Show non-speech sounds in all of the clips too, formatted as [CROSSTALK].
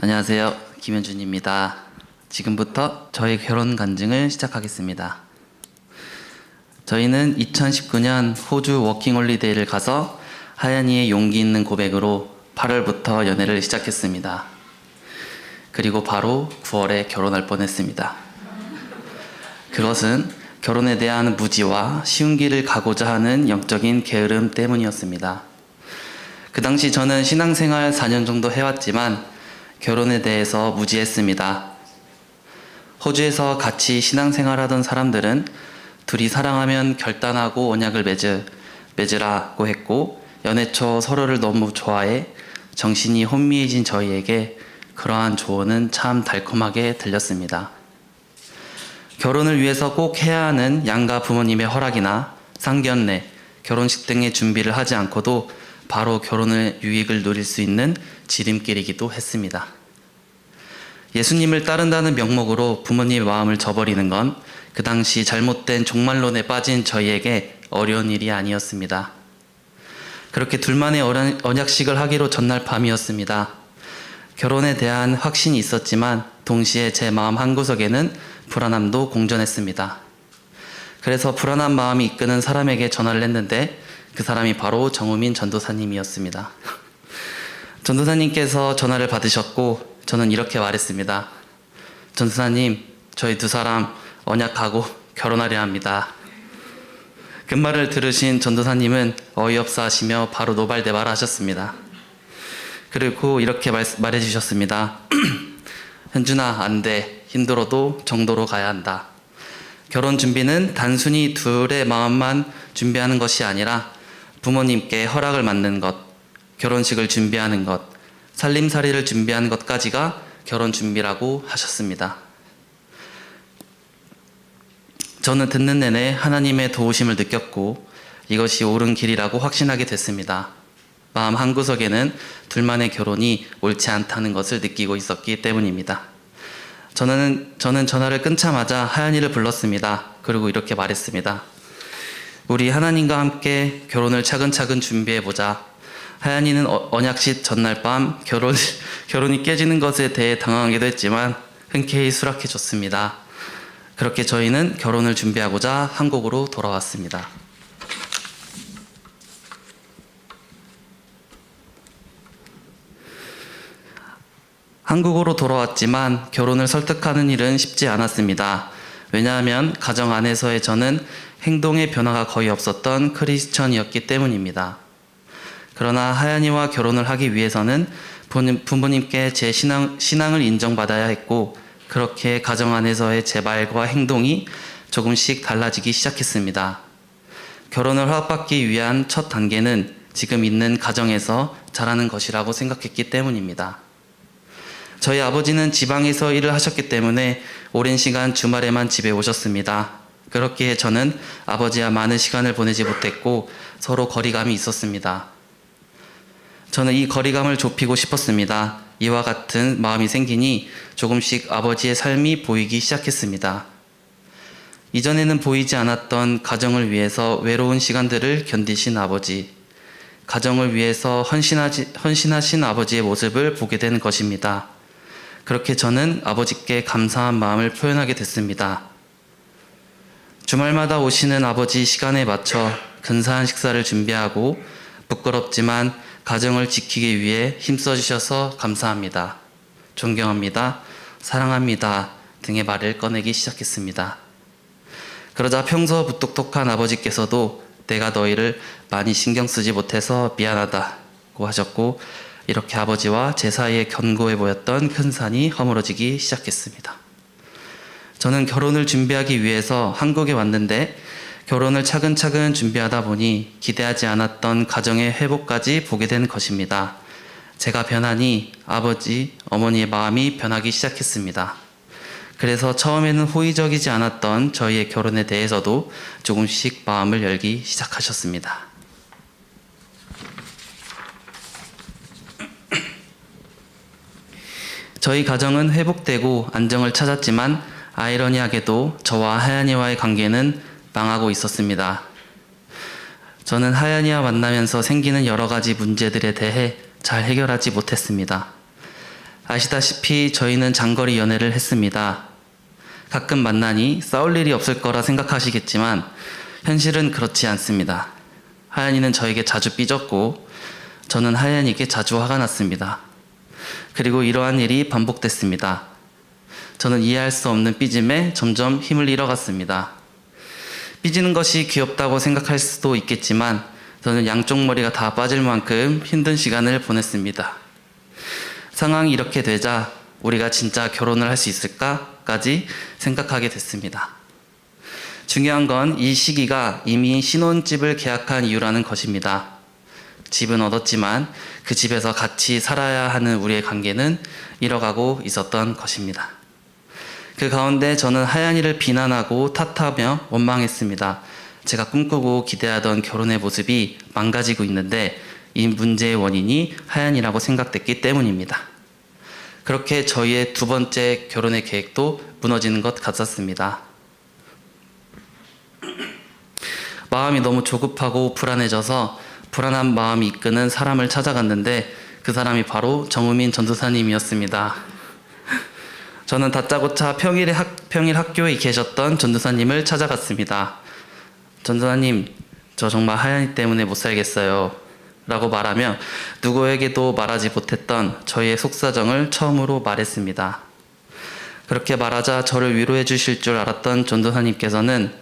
안녕하세요. 김현준입니다. 지금부터 저희 결혼 간증을 시작하겠습니다. 저희는 2019년 호주 워킹홀리데이를 가서 하연이의 용기 있는 고백으로 8월부터 연애를 시작했습니다. 그리고 바로 9월에 결혼할 뻔했습니다. 그것은 결혼에 대한 무지와 쉬운 길을 가고자 하는 영적인 게으름 때문이었습니다. 그 당시 저는 신앙생활 4년 정도 해왔지만 결혼에 대해서 무지했습니다. 호주에서 같이 신앙생활하던 사람들은 둘이 사랑하면 결단하고 언약을 맺으, 맺으라고 했고 연애 초 서로를 너무 좋아해 정신이 혼미해진 저희에게 그러한 조언은 참 달콤하게 들렸습니다. 결혼을 위해서 꼭 해야 하는 양가 부모님의 허락이나 상견례, 결혼식 등의 준비를 하지 않고도 바로 결혼의 유익을 누릴 수 있는 지름길이기도 했습니다. 예수님을 따른다는 명목으로 부모님의 마음을 저버리는 건 그 당시 잘못된 종말론에 빠진 저희에게 어려운 일이 아니었습니다. 그렇게 둘만의 언약식을 하기로 전날 밤이었습니다. 결혼에 대한 확신이 있었지만 동시에 제 마음 한구석에는 불안함도 공존했습니다. 그래서 불안한 마음이 이끄는 사람에게 전화를 했는데 그 사람이 바로 정우민 전도사님이었습니다. 전도사님께서 전화를 받으셨고 저는 이렇게 말했습니다. 전도사님, 저희 두 사람 언약하고 결혼하려 합니다. 그 말을 들으신 전도사님은 어이없어 하시며 바로 노발대발 하셨습니다. 그리고 이렇게 말, 말해주셨습니다. [CLEARS THROAT] 현준아, 안 돼. 힘들어도 정도로 가야 한다. 결혼 준비는 단순히 둘의 마음만 준비하는 것이 아니라 부모님께 허락을 받는 것, 결혼식을 준비하는 것, 살림살이를 준비하는 것까지가 결혼 준비라고 하셨습니다. 저는 듣는 내내 하나님의 도우심을 느꼈고 이것이 옳은 길이라고 확신하게 됐습니다. 마음 한구석에는 둘만의 결혼이 옳지 않다는 것을 느끼고 있었기 때문입니다. 저는, 저는 전화를 끊자마자 하연이를 불렀습니다. 그리고 이렇게 말했습니다. 우리 하나님과 함께 결혼을 차근차근 준비해 보자. 하연이는 어- 언약식 전날 밤 결혼, [LAUGHS] 결혼이 깨지는 것에 대해 당황하기도 했지만 흔쾌히 수락해줬습니다. 그렇게 저희는 결혼을 준비하고자 한국으로 돌아왔습니다. 한국으로 돌아왔지만 결혼을 설득하는 일은 쉽지 않았습니다. 왜냐하면 가정 안에서의 저는 행동의 변화가 거의 없었던 크리스천이었기 때문입니다. 그러나 하연이와 결혼을 하기 위해서는 부모님- 부모님께 제 신앙, 신앙을 인정받아야 했고 그렇게 가정 안에서의 제 말과 행동이 조금씩 달라지기 시작했습니다. 결혼을 허락받기 위한 첫 단계는 지금 있는 가정에서 잘하는 것이라고 생각했기 때문입니다. 저희 아버지는 지방에서 일을 하셨기 때문에 오랜 시간 주말에만 집에 오셨습니다. 그렇기에 저는 아버지와 많은 시간을 보내지 못했고 서로 거리감이 있었습니다. 저는 이 거리감을 좁히고 싶었습니다. 이와 같은 마음이 생기니 조금씩 아버지의 삶이 보이기 시작했습니다. 이전에는 보이지 않았던 가정을 위해서 외로운 시간들을 견디신 아버지, 가정을 위해서 헌신하지, 헌신하신 아버지의 모습을 보게 된 것입니다. 그렇게 저는 아버지께 감사한 마음을 표현하게 됐습니다. 주말마다 오시는 아버지 시간에 맞춰 근사한 식사를 준비하고 부끄럽지만 가정을 지키기 위해 힘써 주셔서 감사합니다. 존경합니다. 사랑합니다. 등의 말을 꺼내기 시작했습니다. 그러자 평소 무뚝뚝한 아버지께서도 내가 너희를 많이 신경 쓰지 못해서 미안하다고 하셨고 이렇게 아버지와 제 사이에 견고해 보였던 큰 산이 허물어지기 시작했습니다. 저는 결혼을 준비하기 위해서 한국에 왔는데 결혼을 차근차근 준비하다 보니 기대하지 않았던 가정의 회복까지 보게 된 것입니다. 제가 변하니 아버지, 어머니의 마음이 변하기 시작했습니다. 그래서 처음에는 호의적이지 않았던 저희의 결혼에 대해서도 조금씩 마음을 열기 시작하셨습니다. 저희 가정은 회복되고 안정을 찾았지만 아이러니하게도 저와 하연이와의 관계는 망하고 있었습니다. 저는 하연이와 만나면서 생기는 여러 가지 문제들에 대해 잘 해결하지 못했습니다. 아시다시피 저희는 장거리 연애를 했습니다. 가끔 만나니 싸울 일이 없을 거라 생각하시겠지만 현실은 그렇지 않습니다. 하연이는 저에게 자주 삐졌고 저는 하연이에게 자주 화가 났습니다. 그리고 이러한 일이 반복됐습니다. 저는 이해할 수 없는 삐짐에 점점 힘을 잃어갔습니다. 삐지는 것이 귀엽다고 생각할 수도 있겠지만 저는 양쪽 머리가 다 빠질 만큼 힘든 시간을 보냈습니다. 상황이 이렇게 되자 우리가 진짜 결혼을 할 수 있을까까지 생각하게 됐습니다. 중요한 건 이 시기가 이미 신혼집을 계약한 이유라는 것입니다. 집은 얻었지만 그 집에서 같이 살아야 하는 우리의 관계는 잃어가고 있었던 것입니다. 그 가운데 저는 하얀이를 비난하고 탓하며 원망했습니다. 제가 꿈꾸고 기대하던 결혼의 모습이 망가지고 있는데 이 문제의 원인이 하얀이라고 생각됐기 때문입니다. 그렇게 저희의 두 번째 결혼의 계획도 무너지는 것 같았습니다. 마음이 너무 조급하고 불안해져서 불안한 마음이 이끄는 사람을 찾아갔는데 그 사람이 바로 정우민 전도사님이었습니다. 저는 다짜고짜 평일에 학, 평일 학교에 계셨던 전도사님을 찾아갔습니다. 전도사님, 저 정말 하얀이 때문에 못 살겠어요. 라고 말하며 누구에게도 말하지 못했던 저희의 속사정을 처음으로 말했습니다. 그렇게 말하자 저를 위로해 주실 줄 알았던 전도사님께서는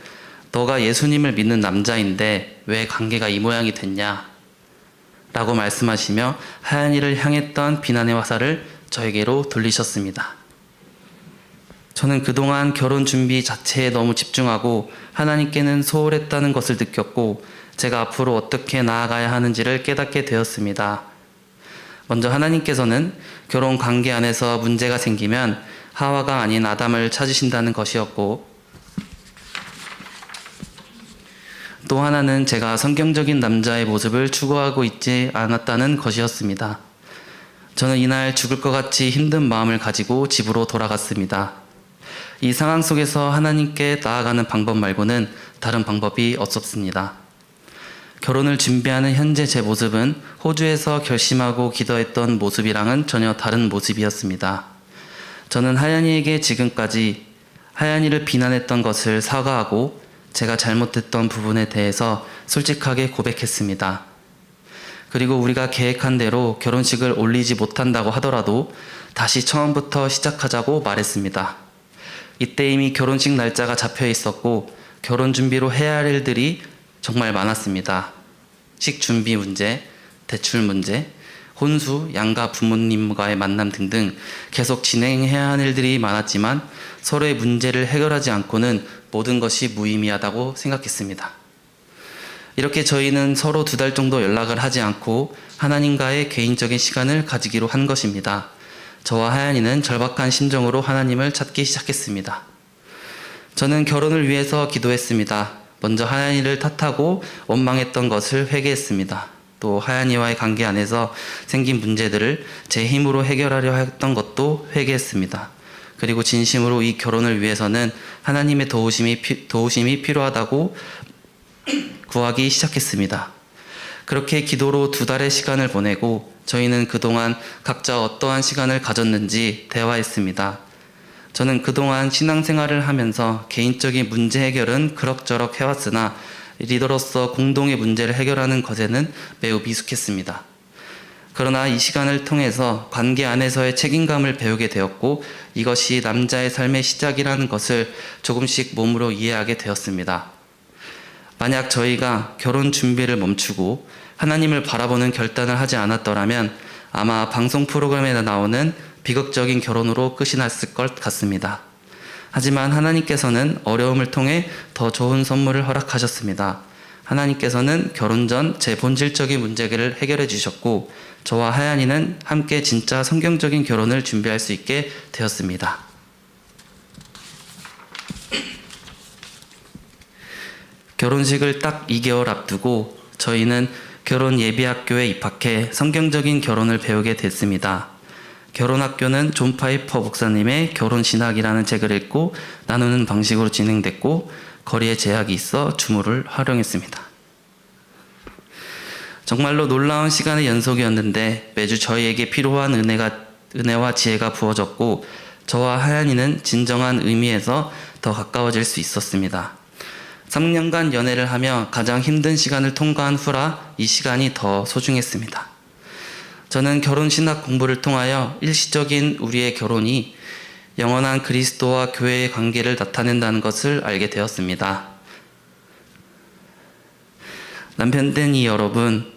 너가 예수님을 믿는 남자인데 왜 관계가 이 모양이 됐냐? 라고 말씀하시며 하얀이를 향했던 비난의 화살을 저에게로 돌리셨습니다. 저는 그동안 결혼 준비 자체에 너무 집중하고 하나님께는 소홀했다는 것을 느꼈고 제가 앞으로 어떻게 나아가야 하는지를 깨닫게 되었습니다. 먼저 하나님께서는 결혼 관계 안에서 문제가 생기면 하와가 아닌 아담을 찾으신다는 것이었고 또 하나는 제가 성경적인 남자의 모습을 추구하고 있지 않았다는 것이었습니다. 저는 이날 죽을 것 같이 힘든 마음을 가지고 집으로 돌아갔습니다. 이 상황 속에서 하나님께 나아가는 방법 말고는 다른 방법이 없었습니다. 결혼을 준비하는 현재 제 모습은 호주에서 결심하고 기도했던 모습이랑은 전혀 다른 모습이었습니다. 저는 하얀이에게 지금까지 하얀이를 비난했던 것을 사과하고 제가 잘못했던 부분에 대해서 솔직하게 고백했습니다. 그리고 우리가 계획한 대로 결혼식을 올리지 못한다고 하더라도 다시 처음부터 시작하자고 말했습니다. 이때 이미 결혼식 날짜가 잡혀 있었고 결혼 준비로 해야 할 일들이 정말 많았습니다. 식 준비 문제, 대출 문제, 혼수, 양가 부모님과의 만남 등등 계속 진행해야 하는 일들이 많았지만 서로의 문제를 해결하지 않고는 모든 것이 무의미하다고 생각했습니다. 이렇게 저희는 서로 두 달 정도 연락을 하지 않고 하나님과의 개인적인 시간을 가지기로 한 것입니다. 저와 하얀이는 절박한 심정으로 하나님을 찾기 시작했습니다. 저는 결혼을 위해서 기도했습니다. 먼저 하얀이를 탓하고 원망했던 것을 회개했습니다. 또 하얀이와의 관계 안에서 생긴 문제들을 제 힘으로 해결하려 했던 것도 회개했습니다. 그리고 진심으로 이 결혼을 위해서는 하나님의 도우심이, 피, 도우심이 필요하다고 구하기 시작했습니다. 그렇게 기도로 두 달의 시간을 보내고 저희는 그동안 각자 어떠한 시간을 가졌는지 대화했습니다. 저는 그동안 신앙생활을 하면서 개인적인 문제 해결은 그럭저럭 해왔으나 리더로서 공동의 문제를 해결하는 것에는 매우 미숙했습니다. 그러나 이 시간을 통해서 관계 안에서의 책임감을 배우게 되었고 이것이 남자의 삶의 시작이라는 것을 조금씩 몸으로 이해하게 되었습니다. 만약 저희가 결혼 준비를 멈추고 하나님을 바라보는 결단을 하지 않았더라면 아마 방송 프로그램에 나오는 비극적인 결혼으로 끝이 났을 것 같습니다. 하지만 하나님께서는 어려움을 통해 더 좋은 선물을 허락하셨습니다. 하나님께서는 결혼 전 제 본질적인 문제를 해결해 주셨고 저와 하얀이는 함께 진짜 성경적인 결혼을 준비할 수 있게 되었습니다. 결혼식을 딱 2개월 앞두고 저희는 결혼 예비학교에 입학해 성경적인 결혼을 배우게 됐습니다. 결혼학교는 존 파이퍼 목사님의 결혼신학이라는 책을 읽고 나누는 방식으로 진행됐고 거리에 제약이 있어 주무를 활용했습니다. 정말로 놀라운 시간의 연속이었는데 매주 저희에게 필요한 은혜가 은혜와 지혜가 부어졌고 저와 하얀이는 진정한 의미에서 더 가까워질 수 있었습니다. 3년간 연애를 하며 가장 힘든 시간을 통과한 후라 이 시간이 더 소중했습니다. 저는 결혼 신학 공부를 통하여 일시적인 우리의 결혼이 영원한 그리스도와 교회의 관계를 나타낸다는 것을 알게 되었습니다. 남편된 이 여러분,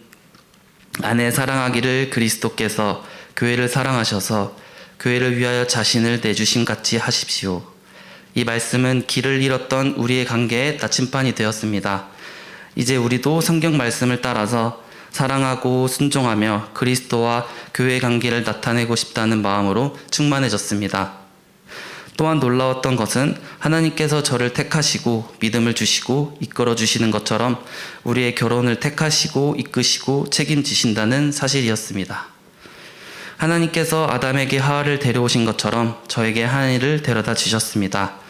아내 사랑하기를 그리스도께서 교회를 사랑하셔서 교회를 위하여 자신을 내주심 같이 하십시오. 이 말씀은 길을 잃었던 우리의 관계에 나침반이 되었습니다. 이제 우리도 성경 말씀을 따라서 사랑하고 순종하며 그리스도와 교회의 관계를 나타내고 싶다는 마음으로 충만해졌습니다. 또한 놀라웠던 것은 하나님께서 저를 택하시고 믿음을 주시고 이끌어 주시는 것처럼 우리의 결혼을 택하시고 이끄시고 책임지신다는 사실이었습니다. 하나님께서 아담에게 하와를 데려오신 것처럼 저에게 하나님을 데려다 주셨습니다.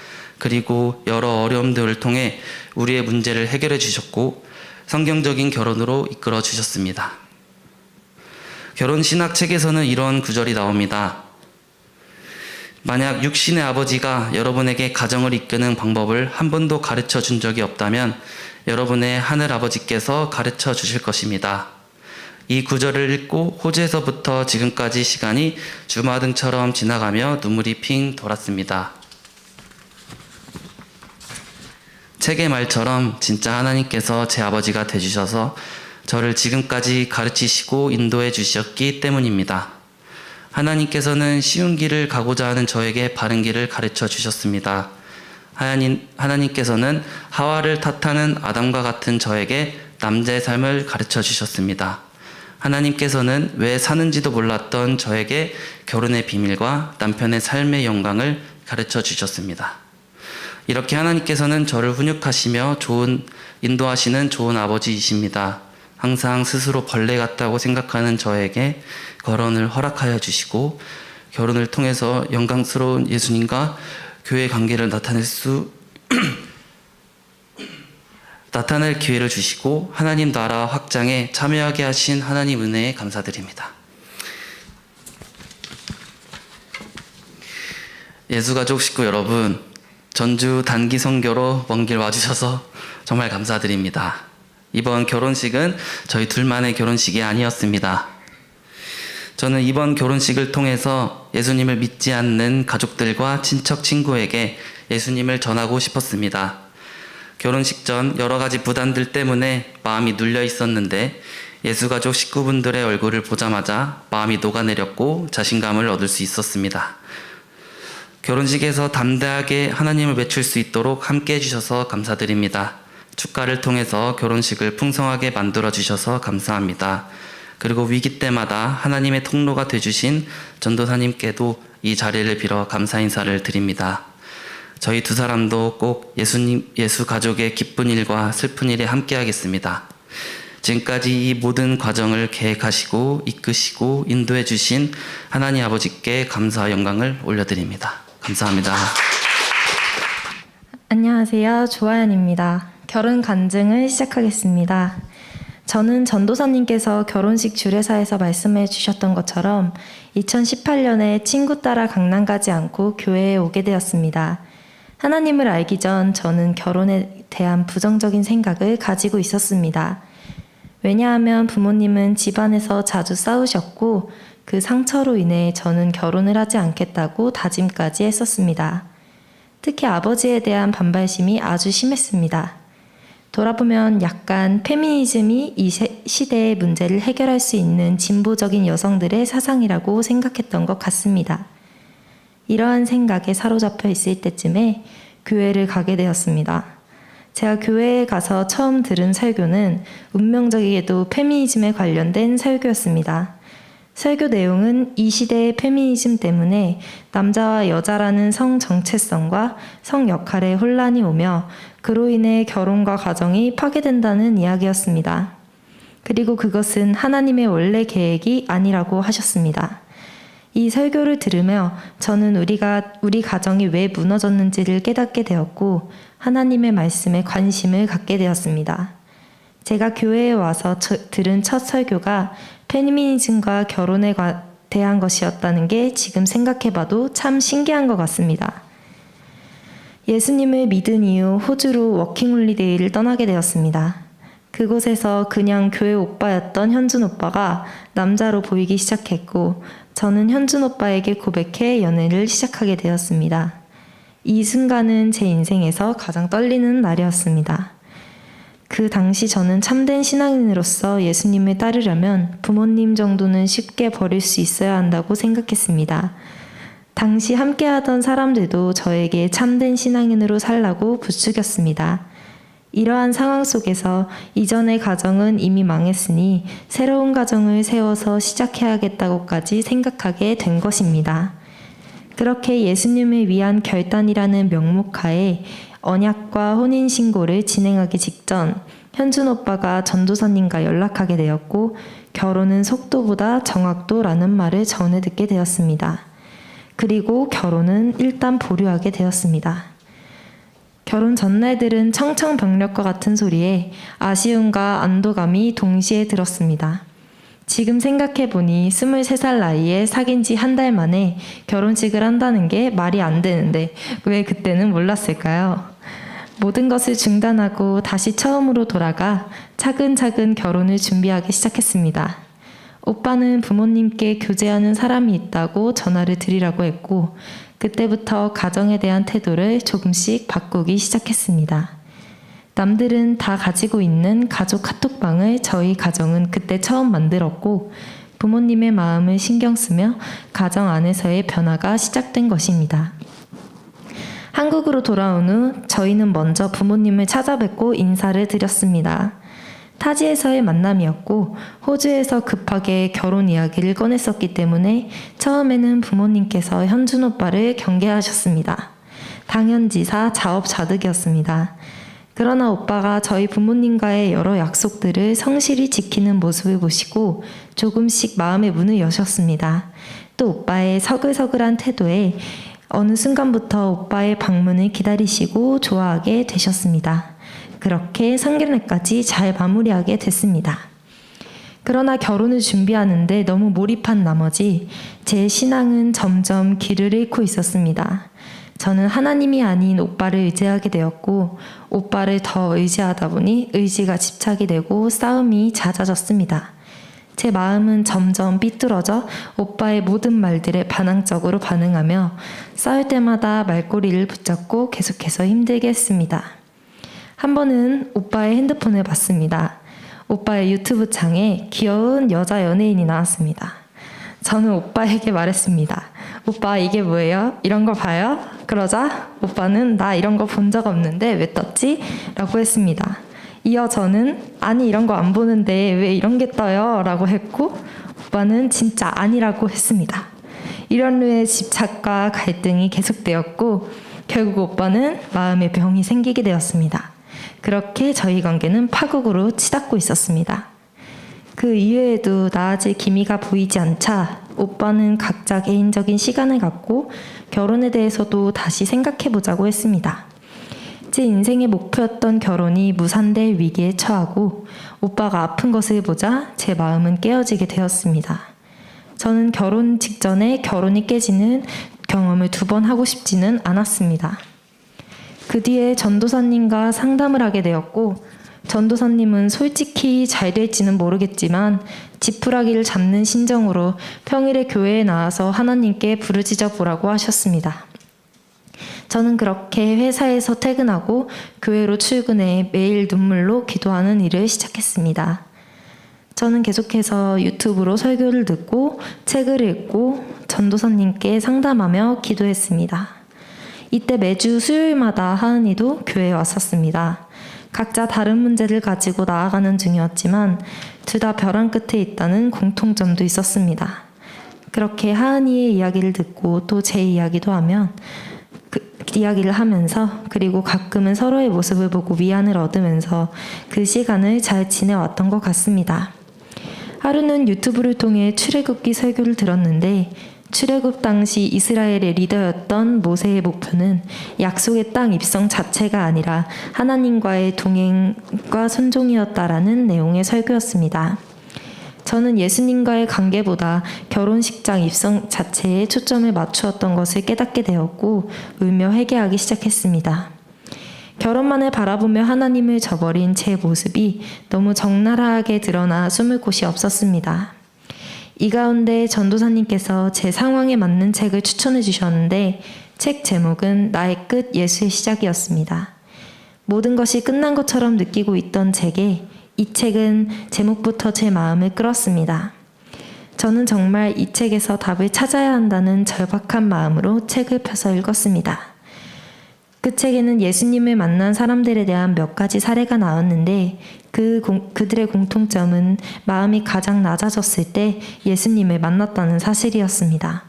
그리고 여러 어려움들을 통해 우리의 문제를 해결해 주셨고 성경적인 결혼으로 이끌어 주셨습니다. 결혼 신학 책에서는 이런 구절이 나옵니다. 만약 육신의 아버지가 여러분에게 가정을 이끄는 방법을 한 번도 가르쳐 준 적이 없다면 여러분의 하늘 아버지께서 가르쳐 주실 것입니다. 이 구절을 읽고 호주에서부터 지금까지 시간이 주마등처럼 지나가며 눈물이 핑 돌았습니다. 책의 말처럼 진짜 하나님께서 제 아버지가 되주셔서 저를 지금까지 가르치시고 인도해 주셨기 때문입니다. 하나님께서는 쉬운 길을 가고자 하는 저에게 바른 길을 가르쳐 주셨습니다. 하나님, 하나님께서는 하와를 탓하는 아담과 같은 저에게 남자의 삶을 가르쳐 주셨습니다. 하나님께서는 왜 사는지도 몰랐던 저에게 결혼의 비밀과 남편의 삶의 영광을 가르쳐 주셨습니다. 이렇게 하나님께서는 저를 훈육하시며 좋은 인도하시는 좋은 아버지이십니다. 항상 스스로 벌레 같다고 생각하는 저에게 결혼을 허락하여 주시고 결혼을 통해서 영광스러운 예수님과 교회 관계를 나타낼 수 [CLEARS THROAT] 나타낼 기회를 주시고 하나님 나라 확장에 참여하게 하신 하나님 은혜에 감사드립니다. 예수가족 식구 여러분, 전주 단기 선교로 먼 길 와주셔서 정말 감사드립니다. 이번 결혼식은 저희 둘만의 결혼식이 아니었습니다. 저는 이번 결혼식을 통해서 예수님을 믿지 않는 가족들과 친척 친구에게 예수님을 전하고 싶었습니다. 결혼식 전 여러 가지 부담들 때문에 마음이 눌려 있었는데 예수가족 식구분들의 얼굴을 보자마자 마음이 녹아내렸고 자신감을 얻을 수 있었습니다. 결혼식에서 담대하게 하나님을 외칠 수 있도록 함께 해주셔서 감사드립니다. 축가를 통해서 결혼식을 풍성하게 만들어 주셔서 감사합니다. 그리고 위기 때마다 하나님의 통로가 되주신 전도사님께도 이 자리를 빌어 감사 인사를 드립니다. 저희 두 사람도 꼭 예수님, 예수 가족의 기쁜 일과 슬픈 일에 함께 하겠습니다. 지금까지 이 모든 과정을 계획하시고 이끄시고 인도해 주신 하나님 아버지께 감사와 영광을 올려드립니다. 감사합니다. 안녕하세요. 조아연입니다. 결혼 간증을 시작하겠습니다. 저는 전도사님께서 결혼식 주례사에서 말씀해 주셨던 것처럼 2018년에 친구 따라 강남 가지 않고 교회에 오게 되었습니다. 하나님을 알기 전 저는 결혼에 대한 부정적인 생각을 가지고 있었습니다. 왜냐하면 부모님은 집안에서 자주 싸우셨고 그 상처로 인해 저는 결혼을 하지 않겠다고 다짐까지 했었습니다. 특히 아버지에 대한 반발심이 아주 심했습니다. 돌아보면 약간 페미니즘이 이 시대의 문제를 해결할 수 있는 진보적인 여성들의 사상이라고 생각했던 것 같습니다. 이러한 생각에 사로잡혀 있을 때쯤에 교회를 가게 되었습니다. 제가 교회에 가서 처음 들은 설교는 운명적이게도 페미니즘에 관련된 설교였습니다. 설교 내용은 이 시대의 페미니즘 때문에 남자와 여자라는 성 정체성과 성 역할에 혼란이 오며 그로 인해 결혼과 가정이 파괴된다는 이야기였습니다. 그리고 그것은 하나님의 원래 계획이 아니라고 하셨습니다. 이 설교를 들으며 저는 우리가 우리 가정이 왜 무너졌는지를 깨닫게 되었고 하나님의 말씀에 관심을 갖게 되었습니다. 제가 교회에 와서 저, 들은 첫 설교가 페미니즘과 결혼에 과, 대한 것이었다는 게 지금 생각해봐도 참 신기한 것 같습니다. 예수님을 믿은 이후 호주로 워킹홀리데이를 떠나게 되었습니다. 그곳에서 그냥 교회 오빠였던 현준 오빠가 남자로 보이기 시작했고, 저는 현준 오빠에게 고백해 연애를 시작하게 되었습니다. 이 순간은 제 인생에서 가장 떨리는 날이었습니다. 그 당시 저는 참된 신앙인으로서 예수님을 따르려면 부모님 정도는 쉽게 버릴 수 있어야 한다고 생각했습니다. 당시 함께하던 사람들도 저에게 참된 신앙인으로 살라고 부추겼습니다. 이러한 상황 속에서 이전의 가정은 이미 망했으니 새로운 가정을 세워서 시작해야겠다고까지 생각하게 된 것입니다. 그렇게 예수님을 위한 결단이라는 명목하에 언약과 혼인신고를 진행하기 직전 현준 오빠가 전도사님과 연락하게 되었고 결혼은 속도보다 정확도라는 말을 전해 듣게 되었습니다. 그리고 결혼은 일단 보류하게 되었습니다. 결혼 전날들은 청청병력과 같은 소리에 아쉬움과 안도감이 동시에 들었습니다. 지금 생각해보니 23살 나이에 사귄 지 한 달 만에 결혼식을 한다는 게 말이 안 되는데 왜 그때는 몰랐을까요? 모든 것을 중단하고 다시 처음으로 돌아가 차근차근 결혼을 준비하기 시작했습니다. 오빠는 부모님께 교제하는 사람이 있다고 전화를 드리라고 했고, 그때부터 가정에 대한 태도를 조금씩 바꾸기 시작했습니다. 남들은 다 가지고 있는 가족 카톡방을 저희 가정은 그때 처음 만들었고, 부모님의 마음을 신경 쓰며 가정 안에서의 변화가 시작된 것입니다. 한국으로 돌아온 후 저희는 먼저 부모님을 찾아뵙고 인사를 드렸습니다. 타지에서의 만남이었고 호주에서 급하게 결혼 이야기를 꺼냈었기 때문에 처음에는 부모님께서 현준 오빠를 경계하셨습니다. 당연지사 자업자득이었습니다. 그러나 오빠가 저희 부모님과의 여러 약속들을 성실히 지키는 모습을 보시고 조금씩 마음의 문을 여셨습니다. 또 오빠의 서글서글한 태도에 어느 순간부터 오빠의 방문을 기다리시고 좋아하게 되셨습니다. 그렇게 상견례까지 잘 마무리하게 됐습니다. 그러나 결혼을 준비하는데 너무 몰입한 나머지 제 신앙은 점점 길을 잃고 있었습니다. 저는 하나님이 아닌 오빠를 의지하게 되었고, 오빠를 더 의지하다 보니 의지가 집착이 되고 싸움이 잦아졌습니다. 제 마음은 점점 삐뚤어져 오빠의 모든 말들에 반항적으로 반응하며 싸울 때마다 말꼬리를 붙잡고 계속해서 힘들게 했습니다. 한 번은 오빠의 핸드폰을 봤습니다. 오빠의 유튜브 창에 귀여운 여자 연예인이 나왔습니다. 저는 오빠에게 말했습니다. 오빠 이게 뭐예요? 이런 거 봐요? 그러자 오빠는 나 이런 거 본 적 없는데 왜 떴지? 라고 했습니다. 이어 저는 아니 이런 거 안 보는데 왜 이런 게 떠요? 라고 했고 오빠는 진짜 아니라고 했습니다. 이런 류의 집착과 갈등이 계속되었고 결국 오빠는 마음의 병이 생기게 되었습니다. 그렇게 저희 관계는 파국으로 치닫고 있었습니다. 그 이외에도 나아질 기미가 보이지 않자 오빠는 각자 개인적인 시간을 갖고 결혼에 대해서도 다시 생각해 보자고 했습니다. 제 인생의 목표였던 결혼이 무산될 위기에 처하고 오빠가 아픈 것을 보자 제 마음은 깨어지게 되었습니다. 저는 결혼 직전에 결혼이 깨지는 경험을 두 번 하고 싶지는 않았습니다. 그 뒤에 전도사님과 상담을 하게 되었고, 전도사님은 솔직히 잘 될지는 모르겠지만, 지푸라기를 잡는 심정으로 평일에 교회에 나와서 하나님께 부르짖어 보라고 하셨습니다. 저는 그렇게 회사에서 퇴근하고 교회로 출근해 매일 눈물로 기도하는 일을 시작했습니다. 저는 계속해서 유튜브로 설교를 듣고 책을 읽고 전도사님께 상담하며 기도했습니다. 이때 매주 수요일마다 하은이도 교회에 왔었습니다. 각자 다른 문제를 가지고 나아가는 중이었지만 둘 다 벼랑 끝에 있다는 공통점도 있었습니다. 그렇게 하은이의 이야기를 듣고 또 제 이야기도 하면 그 이야기를 하면서 그리고 가끔은 서로의 모습을 보고 위안을 얻으면서 그 시간을 잘 지내왔던 것 같습니다. 하루는 유튜브를 통해 출애굽기 설교를 들었는데 출애굽 당시 이스라엘의 리더였던 모세의 목표는 약속의 땅 입성 자체가 아니라 하나님과의 동행과 순종이었다라는 내용의 설교였습니다. 저는 예수님과의 관계보다 결혼식장 입성 자체에 초점을 맞추었던 것을 깨닫게 되었고 울며 회개하기 시작했습니다. 결혼만을 바라보며 하나님을 저버린 제 모습이 너무 적나라하게 드러나 숨을 곳이 없었습니다. 이 가운데 전도사님께서 제 상황에 맞는 책을 추천해 주셨는데 책 제목은 나의 끝 예수의 시작이었습니다. 모든 것이 끝난 것처럼 느끼고 있던 제게 이 책은 제목부터 제 마음을 끌었습니다. 저는 정말 이 책에서 답을 찾아야 한다는 절박한 마음으로 책을 펴서 읽었습니다. 그 책에는 예수님을 만난 사람들에 대한 몇 가지 사례가 나왔는데 그 공- 그들의 공통점은 마음이 가장 낮아졌을 때 예수님을 만났다는 사실이었습니다.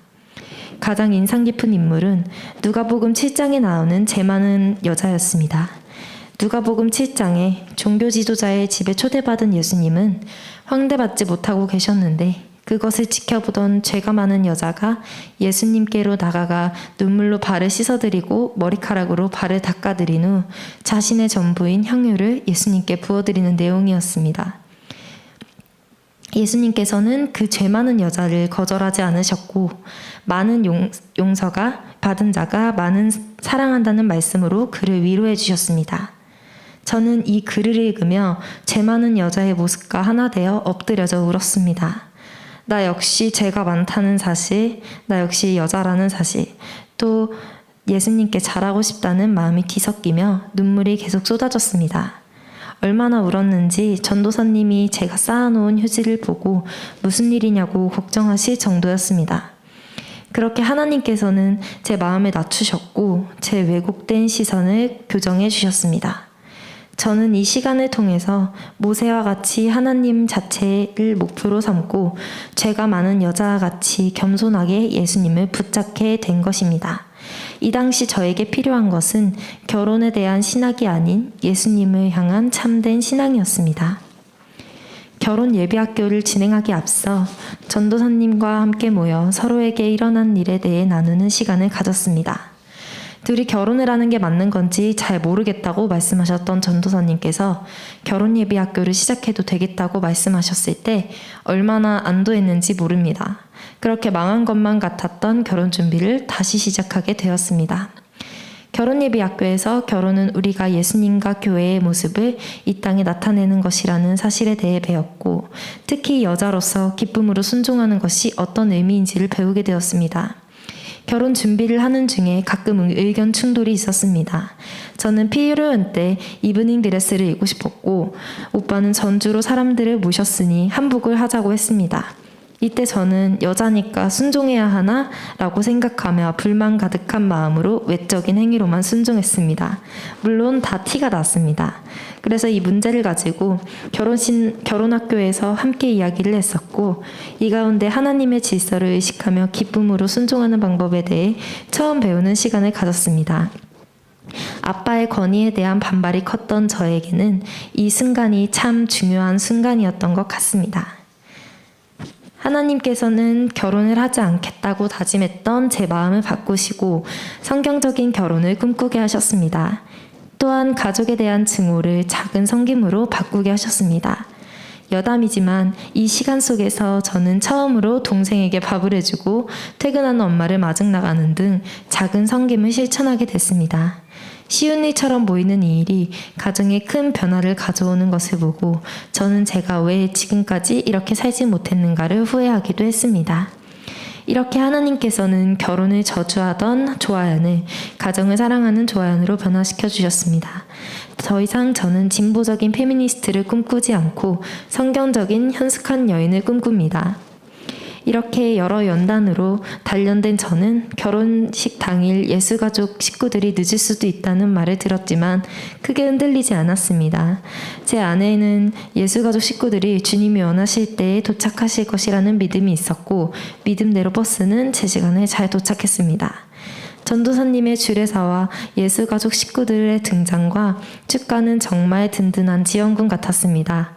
가장 인상 깊은 인물은 누가복음 7장에 나오는 재 많은 여자였습니다. 누가복음 7장에 종교 지도자의 집에 초대받은 예수님은 황대받지 못하고 계셨는데 그것을 지켜보던 죄가 많은 여자가 예수님께로 나가가 눈물로 발을 씻어드리고 머리카락으로 발을 닦아드린 후 자신의 전부인 향유를 예수님께 부어드리는 내용이었습니다. 예수님께서는 그 죄 많은 여자를 거절하지 않으셨고 많은 용, 용서가 받은 자가 많은 사랑한다는 말씀으로 그를 위로해 주셨습니다. 저는 이 글을 읽으며 죄 많은 여자의 모습과 하나 되어 엎드려져 울었습니다. 나 역시 죄가 많다는 사실, 나 역시 여자라는 사실, 또 예수님께 잘하고 싶다는 마음이 뒤섞이며 눈물이 계속 쏟아졌습니다. 얼마나 울었는지 전도사님이 제가 쌓아놓은 휴지를 보고 무슨 일이냐고 걱정하실 정도였습니다. 그렇게 하나님께서는 제 마음을 낮추셨고 제 왜곡된 시선을 교정해 주셨습니다. 저는 이 시간을 통해서 모세와 같이 하나님 자체를 목표로 삼고 죄가 많은 여자와 같이 겸손하게 예수님을 붙잡게 된 것입니다. 이 당시 저에게 필요한 것은 결혼에 대한 신학이 아닌 예수님을 향한 참된 신앙이었습니다. 결혼 예비학교를 진행하기 앞서 전도사님과 함께 모여 서로에게 일어난 일에 대해 나누는 시간을 가졌습니다. 둘이 결혼을 하는 게 맞는 건지 잘 모르겠다고 말씀하셨던 전도사님께서 결혼 예비 학교를 시작해도 되겠다고 말씀하셨을 때 얼마나 안도했는지 모릅니다. 그렇게 망한 것만 같았던 결혼 준비를 다시 시작하게 되었습니다. 결혼 예비 학교에서 결혼은 우리가 예수님과 교회의 모습을 이 땅에 나타내는 것이라는 사실에 대해 배웠고 특히 여자로서 기쁨으로 순종하는 것이 어떤 의미인지를 배우게 되었습니다. 결혼 준비를 하는 중에 가끔 의견 충돌이 있었습니다. 저는 피로연 때 이브닝 드레스를 입고 싶었고 오빠는 전주로 사람들을 모셨으니 한복을 하자고 했습니다. 이때 저는 여자니까 순종해야 하나? 라고 생각하며 불만 가득한 마음으로 외적인 행위로만 순종했습니다. 물론 다 티가 났습니다. 그래서 이 문제를 가지고 결혼신, 결혼학교에서 함께 이야기를 했었고, 이 가운데 하나님의 질서를 의식하며 기쁨으로 순종하는 방법에 대해 처음 배우는 시간을 가졌습니다. 아빠의 권위에 대한 반발이 컸던 저에게는 이 순간이 참 중요한 순간이었던 것 같습니다. 하나님께서는 결혼을 하지 않겠다고 다짐했던 제 마음을 바꾸시고 성경적인 결혼을 꿈꾸게 하셨습니다. 또한 가족에 대한 증오를 작은 섬김으로 바꾸게 하셨습니다. 여담이지만 이 시간 속에서 저는 처음으로 동생에게 밥을 해주고 퇴근하는 엄마를 마중 나가는 등 작은 섬김을 실천하게 됐습니다. 쉬운 일처럼 보이는 이 일이 가정에 큰 변화를 가져오는 것을 보고 저는 제가 왜 지금까지 이렇게 살지 못했는가를 후회하기도 했습니다. 이렇게 하나님께서는 결혼을 저주하던 조아연을 가정을 사랑하는 조아연으로 변화시켜 주셨습니다. 더 이상 저는 진보적인 페미니스트를 꿈꾸지 않고 성경적인 현숙한 여인을 꿈꿉니다. 이렇게 여러 연단으로 단련된 저는 결혼식 당일 예수가족 식구들이 늦을 수도 있다는 말을 들었지만 크게 흔들리지 않았습니다. 제 아내는 예수가족 식구들이 주님이 원하실 때에 도착하실 것이라는 믿음이 있었고 믿음대로 버스는 제 시간에 잘 도착했습니다. 전도사님의 주례사와 예수가족 식구들의 등장과 축가는 정말 든든한 지원군 같았습니다.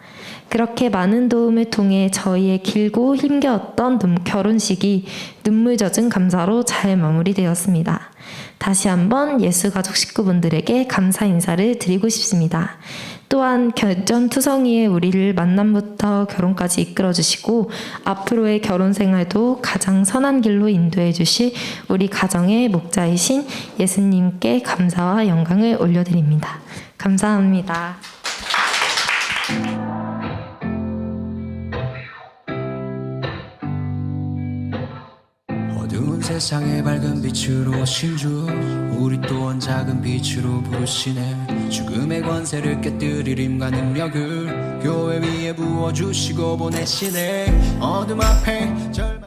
그렇게 많은 도움을 통해 저희의 길고 힘겨웠던 눈- 결혼식이 눈물 젖은 감사로 잘 마무리되었습니다. 다시 한번 예수 가족 식구분들에게 감사 인사를 드리고 싶습니다. 또한 결전투성이의 우리를 만남부터 결혼까지 이끌어 주시고 앞으로의 결혼 생활도 가장 선한 길로 인도해 주실 우리 가정의 목자이신 예수님께 감사와 영광을 올려드립니다. 감사합니다. 세상에 밝은 빛으로 오신 주 우리 또한 작은 빛으로 부르시네. 죽음의 권세를 깨뜨릴 힘과 능력을 교회 위에 부어주시고 보내시네. 어둠 앞에 절망